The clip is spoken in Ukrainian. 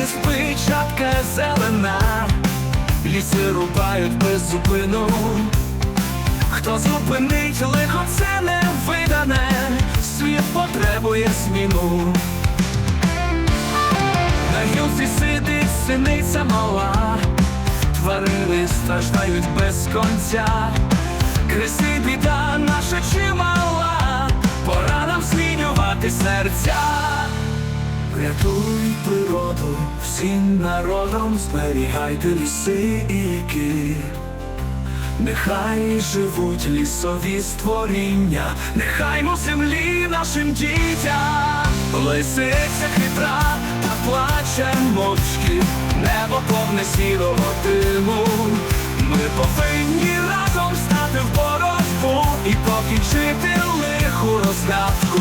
не спить шапка зелена, ліси рубають без зупину. Хто зупинить лихо, це не видане, світ потребує зміну. На гілці сидить синиця мала, тварини страждають без конця. Криси біда наша чимала, пора нам змінювати серця. Врятуй природу, всім народом зберігайте ліси і ріки. Нехай живуть лісові створіння, нехай му землі нашим дітям, лисиця хитра та плаче мовчки, небо повне сірого диму. Ми повинні разом стати в боротьбу і покінчити лиху розгадку.